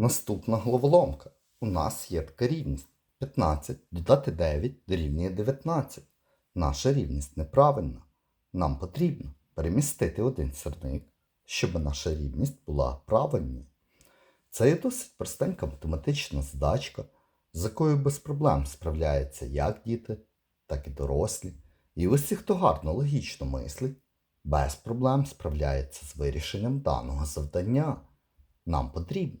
Наступна головоломка. У нас є така рівність. 15 додати 9 дорівнює 19. Наша рівність неправильна. Нам потрібно перемістити один сірник, щоб наша рівність була правильною. Це є досить простенька математична задачка, з якою без проблем справляються як діти, так і дорослі. І усі, хто гарно логічно мислить, без проблем справляється з вирішенням даного завдання. Нам потрібно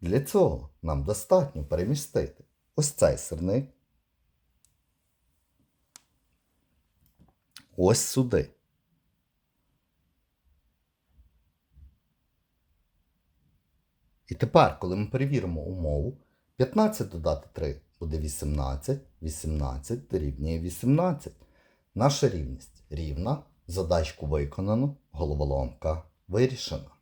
Для цього нам достатньо перемістити ось цей сирник ось сюди. І тепер, коли ми перевіримо умову, 15 додати 3 буде 18, 18 дорівнює 18. Наша рівність рівна, задачку виконано, головоломка вирішена.